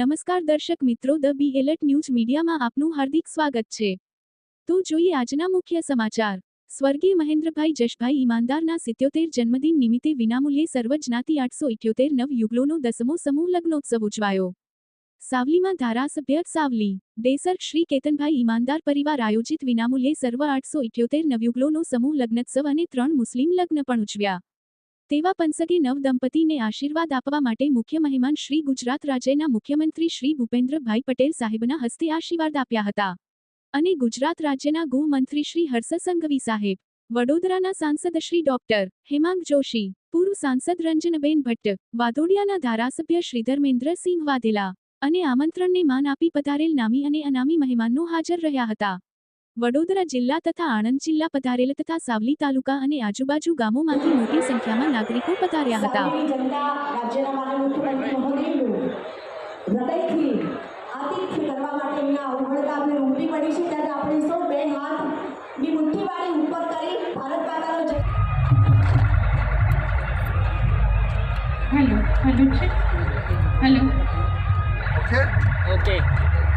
નમસ્કાર દર્શક મિત્રો, ધ બી એલર્ટ ન્યૂઝ મીડિયામાં આપનું હાર્દિક સ્વાગત છે. તો જોઈએ આજના મુખ્ય સમાચાર. સ્વર્ગીય મહેન્દ્રભાઈ જશભાઈ ઈમાનદારના સિત્યોતેર જન્મદિન નિમિત્તે વિનામૂલ્યે સર્વ જ્ઞાતિ આઠસો ઇઠ્યોતેર નવ યુગલોનો દસમો સમૂહ લગ્નોત્સવ ઉજવાયો. સાવલીમાં ધારાસભ્ય સાવલી, દેસર શ્રી કેતનભાઈ ઈમાનદાર પરિવાર આયોજિત વિનામૂલ્યે સર્વ આઠસો ઇઠ્યોતેર નવયુગલોનો સમૂહ લગ્નોત્સવ અને ત્રણ મુસ્લિમ લગ્ન પણ ઉજવ્યા. તેવા પંસગે નવ દંપતીને આશીર્વાદ આપવા માટે મુખ્ય મહેમાન શ્રી ગુજરાત રાજ્યના મુખ્યમંત્રી શ્રી ભૂપેન્દ્રભાઈ પટેલ સાહેબના હસ્તે આશીર્વાદ આપ્યા હતા. અને ગુજરાત રાજ્યના ગૃહમંત્રી શ્રી હર્ષ સંઘવી સાહેબ, વડોદરાના સાંસદ શ્રી ડોક્ટર હેમાંગ જોશી, પૂર્વ સાંસદ રંજનબેન ભટ્ટ વાદોડિયાના ધારાસભ્ય શ્રી ધર્મેન્દ્રસિંહ વાધેલા અને આમંત્રણને માન આપી પધારેલ નામી અને અનામી મહેમાનો હાજર રહ્યા હતા. વડોદરા જિલ્લા તથા આણંદ જિલ્લા પધારેલ તથા સાવલી તાલુકા અને આજુબાજુ ગામોમાંથી મોટી સંખ્યામાં નાગરિકો પધાર્યા હતા સામાન્ય જનતા રાજ્યના માનનીય મુખ્યમંત્રી મહોદયનું હૃદયથી આતિથ્ય કરવા માટે અહીંયા ઉમળકા આપણી ઉમટી પડી છે ત્યારે આપણે સૌ બે હાથની મુઠ્ઠી વાળી ઉપર કરી ભારત માતાનો જય હેલો હેલો છે હેલો ઓકે પરમ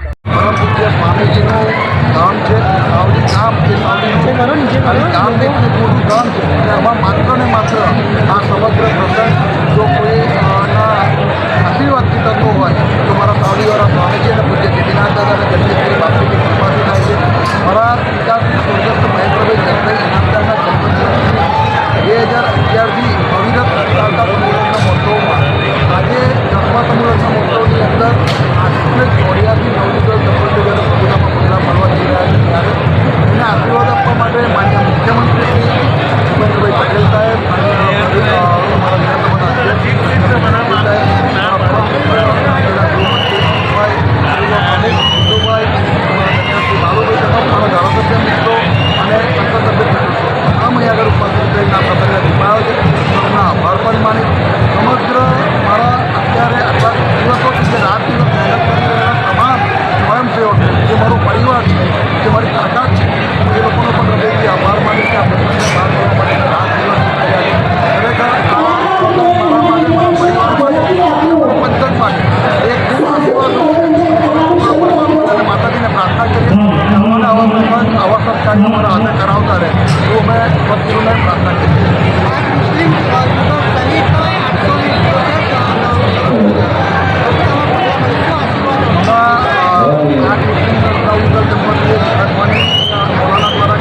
પૂજ્ય સ્વામીજીનું ધામ છે સાવલી ગામ એ સાવલીનું ખાલી ગામ એક પૂરું ગામ છે. અને આમાં માત્ર ને માત્ર આ સમગ્ર પ્રસંગ જો કોઈ દિવસ મહેનત મુખ્યમંત્રી રહેલા તમામ સ્વયંસેવકો જે મારો પરિવાર છે જે મારી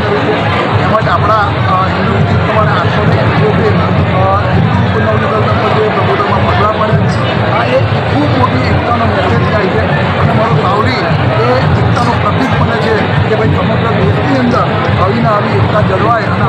કરી છે. તેમજ આપણા હિન્દુ પ્રમાણે આઠસો ને હિન્દુ નવયુગલ પ્રભુત્વમાં પગલાં પડે આ એક ખૂબ મોટી એકતાનો મેસેજ થાય છે. અને મારું સાવલી એ એકતાનું પ્રતીક બને છે કે ભાઈ સમગ્ર દેશની અંદર આવીને આવી એકતા જળવાય અને